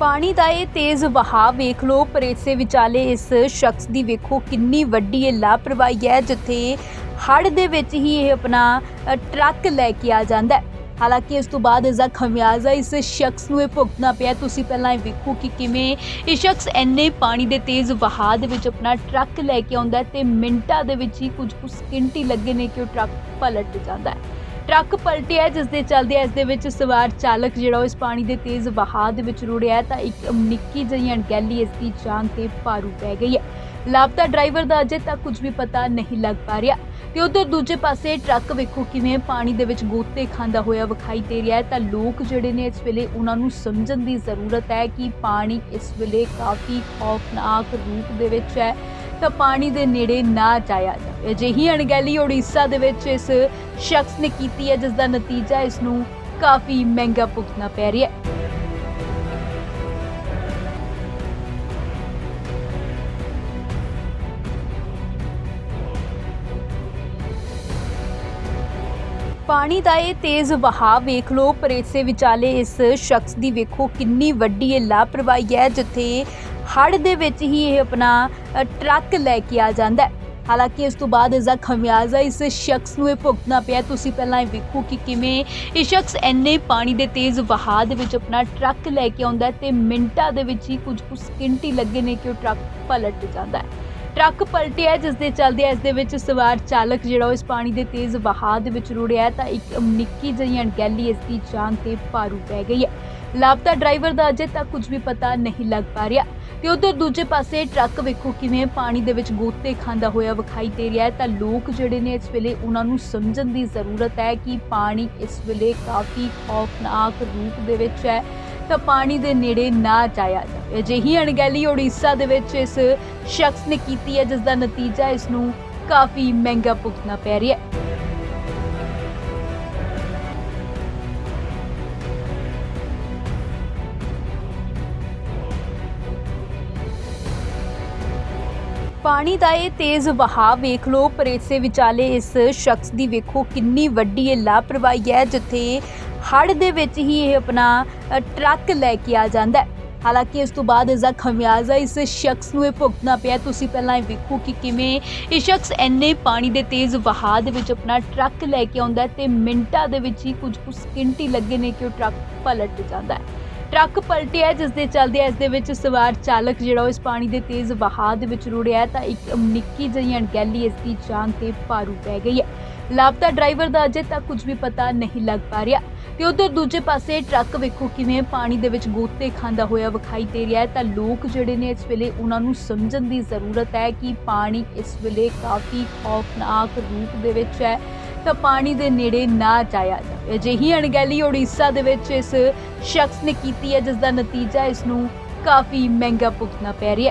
ਪਾਣੀ ਦਾ ਇਹ ਤੇਜ਼ ਵਹਾਅ ਵੇਖ ਲਓ, ਪਰ ਇਸੇ ਵਿਚਾਲੇ ਇਸ ਸ਼ਖਸ ਦੀ ਵੇਖੋ ਕਿੰਨੀ ਵੱਡੀ ਇਹ ਲਾਪਰਵਾਹੀ ਹੈ, ਜਿੱਥੇ ਹੜ੍ਹ ਦੇ ਵਿੱਚ ਹੀ ਇਹ ਆਪਣਾ ਟਰੱਕ ਲੈ ਕੇ ਆ ਜਾਂਦਾ ਹੈ। ਹਾਲਾਂਕਿ ਇਸ ਤੋਂ ਬਾਅਦ ਇਸ ਦਾ ਖਮਿਆਜ਼ਾ ਇਸ ਸ਼ਖਸ ਨੂੰ ਇਹ ਭੁਗਤਣਾ ਪਿਆ। ਤੁਸੀਂ ਪਹਿਲਾਂ ਇਹ ਵੇਖੋ ਕਿ ਕਿਵੇਂ ਇਹ ਸ਼ਖਸ ਇੰਨੇ ਪਾਣੀ ਦੇ ਤੇਜ਼ ਵਹਾਅ ਦੇ ਵਿੱਚ ਆਪਣਾ ਟਰੱਕ ਲੈ ਕੇ ਆਉਂਦਾ ਹੈ ਤੇ ਮਿੰਟਾਂ ਦੇ ਵਿੱਚ ਹੀ ਕੁਝ ਕੁ ਸਕਿੰਟ ਹੀ ਲੱਗੇ ਨੇ ਕਿ ਉਹ ਟਰੱਕ ਪਲਟ ਜਾਂਦਾ ਹੈ। ਟਰੱਕ ਪਲਟਿਆ ਜਿਸ ਦੇ ਚਲਦੇ ਇਸ ਦੇ ਵਿੱਚ ਸਵਾਰ ਚਾਲਕ ਜਿਹੜਾ ਉਹ ਇਸ ਪਾਣੀ ਦੇ ਤੇਜ਼ ਵਹਾਅ ਦੇ ਵਿੱਚ ਰੁੜਿਆ ਤਾਂ ਇੱਕ ਨਿੱਕੀ ਜਿਹੀ ਅਣਗਹਿਲੀ ਇਸ ਦੀ ਜਾਨ ਤੇ ਭਾਰੂ ਪੈ ਗਈ ਹੈ। ਲਾਪਤਾ ਡਰਾਈਵਰ ਦਾ ਅਜੇ ਤੱਕ ਕੁਝ ਵੀ ਪਤਾ ਨਹੀਂ ਲੱਗ ਪਾ ਰਿਹਾ। ਤੇ ਉਧਰ ਦੂਜੇ ਪਾਸੇ ਟਰੱਕ ਵੇਖੋ ਕਿਵੇਂ ਪਾਣੀ ਦੇ ਵਿੱਚ ਗੋਤੇ ਖਾਂਦਾ ਹੋਇਆ ਵਿਖਾਈ ਦੇ ਰਿਹਾ ਹੈ, ਤਾਂ ਲੋਕ ਜਿਹੜੇ ਨੇ ਇਸ ਵੇਲੇ ਉਹਨਾਂ ਨੂੰ ਸਮਝਣ ਦੀ ਜ਼ਰੂਰਤ ਹੈ ਕਿ ਪਾਣੀ ਇਸ ਵੇਲੇ ਕਾਫੀ ਖੌਫਨਾਕ ਰੂਪ ਦੇ ਵਿੱਚ ਹੈ, ਤਾਂ ਪਾਣੀ ਦੇ ਨੇੜੇ ਨਾ ਜਾਇਆ ਅਜਿਹੀ ਅਣਗਹਿਲੀ ਉੜੀਸਾ ਦੇ ਵਿੱਚ ਇਸ ਸ਼ਖਸ ਨੇ ਕੀਤੀ ਹੈ ਜਿਸ ਦਾ ਨਤੀਜਾ ਇਸ ਨੂੰ ਕਾਫੀ ਮਹਿੰਗਾ ਭੁਗਤਣਾ ਪੈ ਰਿਹਾ ਹੈ। ਪਾਣੀ ਦਾ ਇਹ ਤੇਜ਼ ਵਹਾਅ ਵੇਖ ਲਓ, ਪਰ ਇਸੇ ਵਿਚਾਲੇ ਇਸ ਸ਼ਖਸ ਦੀ ਵੇਖੋ ਕਿੰਨੀ ਵੱਡੀ ਇਹ ਲਾਪਰਵਾਹੀ ਹੈ, ਜਿੱਥੇ ਹੜ੍ਹ ਦੇ ਵਿੱਚ ਹੀ ਇਹ ਆਪਣਾ ਟਰੱਕ ਲੈ ਕੇ ਆ ਜਾਂਦਾ ਹੈ। ਹਾਲਾਂਕਿ ਇਸ ਤੋਂ ਬਾਅਦ ਇਸ ਦਾ ਖਮਿਆਜ਼ਾ ਇਸ ਸ਼ਖਸ ਨੂੰ ਇਹ ਭੁਗਤਣਾ ਪਿਆ। ਤੁਸੀਂ ਪਹਿਲਾਂ ਇਹ ਵੇਖੋ ਕਿ ਕਿਵੇਂ ਇਹ ਸ਼ਖਸ ਇੰਨੇ ਪਾਣੀ ਦੇ ਤੇਜ਼ ਵਹਾਅ ਦੇ ਵਿੱਚ ਆਪਣਾ ਟਰੱਕ ਲੈ ਕੇ ਆਉਂਦਾ ਹੈ ਤੇ ਮਿੰਟਾਂ ਦੇ ਵਿੱਚ ਹੀ ਕੁਝ ਕੁ ਸਕਿੰਟ ਹੀ ਲੱਗੇ ਨੇ ਕਿ ਉਹ ਟਰੱਕ ਪਲਟ ਜਾਂਦਾ ਹੈ। ਟਰੱਕ ਪਲਟਿਆ, ਜਿਸ ਦੇ ਚੱਲਦੇ ਇਸ ਦੇ ਵਿੱਚ ਸਵਾਰ ਚਾਲਕ ਜਿਹੜਾ ਉਹ ਇਸ ਪਾਣੀ ਦੇ ਤੇਜ਼ ਵਹਾਅ ਦੇ ਵਿੱਚ ਰੁੜਿਆ ਤਾਂ ਇੱਕ ਨਿੱਕੀ ਜਿਹੀ ਅਣਗਹਿਲੀ ਇਸ ਦੀ ਜਾਨ ਤੇ ਭਾਰੂ ਪੈ ਗਈ ਹੈ। ਲਾਪਤਾ ਡਰਾਈਵਰ ਦਾ ਅਜੇ ਤੱਕ ਕੁਝ ਵੀ ਪਤਾ ਨਹੀਂ ਲੱਗ ਪਾ ਰਿਹਾ। ਤੇ ਉਧਰ ਦੂਜੇ ਪਾਸੇ ਟਰੱਕ ਵੇਖੋ ਕਿਵੇਂ ਪਾਣੀ ਦੇ ਵਿੱਚ ਗੋਤੇ ਖਾਂਦਾ ਹੋਇਆ ਵਿਖਾਈ ਦੇ ਰਿਹਾ ਹੈ। ਤਾਂ ਲੋਕ ਜਿਹੜੇ ਨੇ ਇਸ ਵੇਲੇ ਉਹਨਾਂ ਨੂੰ ਸਮਝਣ ਦੀ ਜ਼ਰੂਰਤ ਹੈ ਕਿ ਪਾਣੀ ਇਸ ਵੇਲੇ ਕਾਫੀ ਖੌਫਨਾਕ ਰੂਪ ਦੇ ਵਿੱਚ ਹੈ। ਤਾਂ ਪਾਣੀ ਦੇ ਨੇੜੇ ਨਾ ਜਾਇਆ ਜਾਵੇ। ਅਜਿਹੀ ਅਣਗਹਿਲੀ ਉੜੀਸਾ ਦੇ ਵਿੱਚ ਇਸ ਸ਼ਖਸ ਨੇ ਕੀਤੀ ਹੈ, ਜਿਸ ਦਾ ਨਤੀਜਾ ਇਸ ਨੂੰ ਕਾਫੀ ਮਹਿੰਗਾ ਭੁਗਤਣਾ ਪੈ ਰਿਹਾ ਹੈ। ਪਾਣੀ ਦਾ ਇਹ ਤੇਜ਼ ਵਹਾਅ ਵੇਖ ਲਓ ਪਰ ਇਸੇ ਵਿਚਾਲੇ ਇਸ ਸ਼ਖਸ ਦੀ ਵੇਖੋ ਕਿੰਨੀ ਵੱਡੀ ਇਹ ਲਾਪਰਵਾਹੀ ਹੈ ਜਿੱਥੇ ਹੜ੍ਹ ਦੇ ਵਿੱਚ ਹੀ ਇਹ ਆਪਣਾ ਅ, ਟਰੱਕ ਲੈ ਕੇ ਆ ਜਾਂਦਾ ਹੈ। ਹਾਲਾਂਕਿ ਇਸ ਤੋਂ ਬਾਅਦ ਇਸ ਦਾ ਖਮਿਆਜ਼ਾ ਇਸ ਸ਼ਖਸ ਨੂੰ ਇਹ ਭੁਗਤਣਾ ਪਿਆ। ਤੁਸੀਂ ਪਹਿਲਾਂ ਇਹ ਵੇਖੋ ਕਿ ਕਿਵੇਂ ਇਹ ਸ਼ਖਸ ਇੰਨੇ ਪਾਣੀ ਦੇ ਤੇਜ਼ ਵਹਾਅ ਦੇ ਵਿੱਚ ਆਪਣਾ ਟਰੱਕ ਲੈ ਕੇ ਆਉਂਦਾ ਹੈ ਤੇ ਮਿੰਟਾਂ ਦੇ ਵਿੱਚ ਹੀ ਕੁਝ ਕੁ ਸਕਿੰਟ ਹੀ ਲੱਗੇ ਨੇ ਕਿ ਉਹ ਟਰੱਕ ਪਲਟ ਜਾਂਦਾ ਹੈ। ਟਰੱਕ ਪਲਟਿਆ ਜਿਸ ਦੇ ਚਲਦੇ ਇਸ ਦੇ ਵਿੱਚ ਸਵਾਰ ਚਾਲਕ ਜਿਹੜਾ ਉਹ ਇਸ ਪਾਣੀ ਦੇ ਤੇਜ਼ ਵਹਾਅ ਦੇ ਵਿੱਚ ਰੁੜਿਆ ਤਾਂ ਇੱਕ ਨਿੱਕੀ ਜਿਹੀ ਅਣਗਹਿਲੀ ਇਸ ਦੀ ਜਾਨ ਤੇ ਭਾਰੂ ਪੈ ਗਈ ਹੈ। ਲਾਪਤਾ ਡਰਾਈਵਰ ਦਾ ਅਜੇ ਤੱਕ ਕੁਝ ਵੀ ਪਤਾ ਨਹੀਂ ਲੱਗ ਪਾ ਰਿਹਾ। ਤੇ ਉਧਰ ਦੂਜੇ ਪਾਸੇ ਟਰੱਕ ਵੇਖੋ ਕਿਵੇਂ ਪਾਣੀ ਦੇ ਵਿੱਚ ਗੋਤੇ ਖਾਂਦਾ ਹੋਇਆ ਵਿਖਾਈ ਦੇ ਰਿਹਾ ਹੈ, ਤਾਂ ਲੋਕ ਜਿਹੜੇ ਨੇ ਇਸ ਵੇਲੇ ਉਹਨਾਂ ਨੂੰ ਸਮਝਣ ਦੀ ਜ਼ਰੂਰਤ ਹੈ ਕਿ ਪਾਣੀ ਇਸ ਵੇਲੇ ਕਾਫੀ ਖੌਫਨਾਕ ਰੂਪ ਦੇ ਵਿੱਚ ਹੈ, ਤਾਂ ਪਾਣੀ ਦੇ ਨੇੜੇ ਨਾ ਜਾਇਆ ਜਾਵੇ। ਅਜਿਹੀ ਅਣਗਹਿਲੀ ਉੜੀਸਾ ਦੇ ਵਿੱਚ ਇਸ ਸ਼ਖਸ ਨੇ ਕੀਤੀ ਹੈ ਜਿਸ ਦਾ ਨਤੀਜਾ ਇਸ ਨੂੰ ਕਾਫੀ ਮਹਿੰਗਾ ਭੁਗਤਣਾ ਪੈ ਰਿਹਾ ਹੈ।